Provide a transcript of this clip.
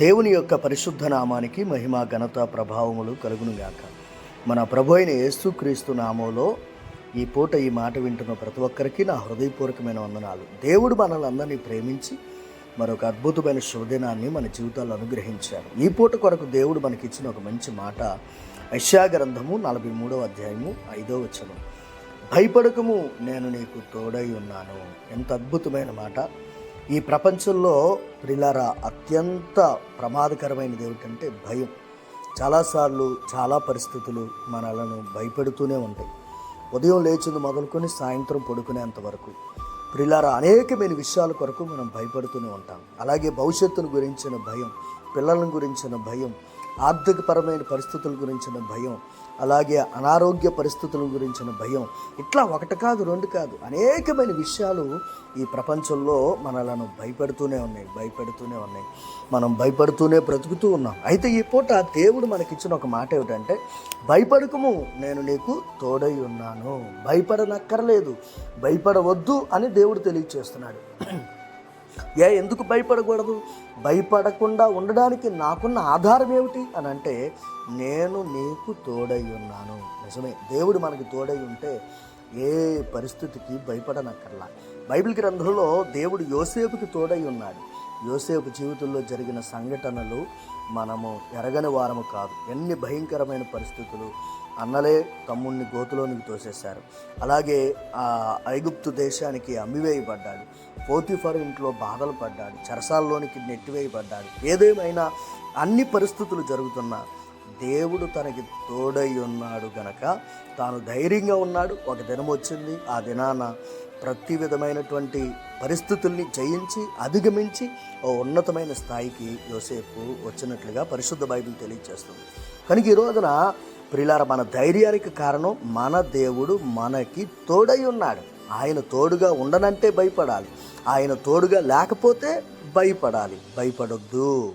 దేవుని యొక్క పరిశుద్ధ నామానికి మహిమ ఘనత ప్రభావములు కలుగునుగాక. మన ప్రభు అయిన యేసుక్రీస్తు నామంలో ఈ పూట ఈ మాట వింటున్న ప్రతి ఒక్కరికి నా హృదయపూర్వకమైన వందనాలు. దేవుడు మనల్ని అందరినీ ప్రేమించి మరొక అద్భుతమైన శుభదినాన్ని మన జీవితాల్లో అనుగ్రహించారు. ఈ పూట కొరకు దేవుడు మనకిచ్చిన ఒక మంచి మాట యశా గ్రంథము నలభై మూడవ అధ్యాయము ఐదో వచనం. భయపడకము నేను నీకు తోడై ఉన్నాను. ఎంత అద్భుతమైన మాట. ఈ ప్రపంచంలో ప్రిలారా అత్యంత ప్రమాదకరమైనది ఏమిటంటే భయం. చాలాసార్లు చాలా పరిస్థితులు మనలను భయపెడుతూనే ఉంటాయి. ఉదయం లేచింది మొదలుకొని సాయంత్రం పడుకునేంత వరకు ప్రిలారా అనేకమైన విషయాల కొరకు మనం భయపడుతూనే ఉంటాం. అలాగే భవిష్యత్తును గురించిన భయం పిల్లలను గురించిన భయం ఆర్థికపరమైన పరిస్థితుల గురించిన భయం అలాగే అనారోగ్య పరిస్థితుల గురించిన భయం. ఇట్లా ఒకటి కాదు రెండు కాదు అనేకమైన విషయాలు ఈ ప్రపంచంలో మనలను భయపెడుతూనే ఉన్నాయి భయపెడుతూనే ఉన్నాయి. మనం భయపడుతూనే బ్రతుకుతూ ఉన్నాం. అయితే ఈ పూట దేవుడు మనకిచ్చిన ఒక మాట ఏమిటంటే భయపడకము నేను నీకు తోడై ఉన్నాను. భయపడనక్కర్లేదు భయపడవద్దు అని దేవుడు తెలియచేస్తున్నాడు. ఏ ఎందుకు భయపడకూడదు? భయపడకుండా ఉండడానికి నాకున్న ఆధారం ఏమిటి? అని అంటే నేను నీకు తోడై ఉన్నాను. నిజమే దేవుడు మనకి తోడై ఉంటే ఏ పరిస్థితికి భయపడనక్కర్లా. బైబిల్ గ్రంథంలో దేవుడు యోసేపుకి తోడై ఉన్నాడు. యోసేపు జీవితంలో జరిగిన సంఘటనలు మనము ఎరగని వారము కాదు. ఎన్ని భయంకరమైన పరిస్థితులు అన్నలే తమ్ముడిని గోతులోనికి తోసేశారు. అలాగే ఆ ఐగుప్తు దేశానికి అమ్మివేయబడ్డాడు. పోతిఫర్ ఇంట్లో బాధలు పడ్డాడు. చరసాల్లోనికి నెట్టివేయబడ్డాడు. ఏదేమైనా అన్ని పరిస్థితులు జరుగుతున్నా దేవుడు తనకి తోడై ఉన్నాడు గనక తాను ధైర్యంగా ఉన్నాడు. ఒక దినం వచ్చింది. ఆ దినాన ప్రతి విధమైనటువంటి పరిస్థితుల్ని జయించి అధిగమించి ఓ ఉన్నతమైన స్థాయికి యోసేపు వచ్చినట్లుగా పరిశుద్ధ బైబిల్ తెలియజేస్తుంది కనుక ఈ రోజున ప్రిలార మన ధైర్యానికి కారణం మన దేవుడు మనకి తోడై ఉన్నాడు. ఆయన తోడుగా ఉండనంటే భయపడాలి. ఆయన తోడుగా లేకపోతే భయపడాలి. భయపడొద్దు.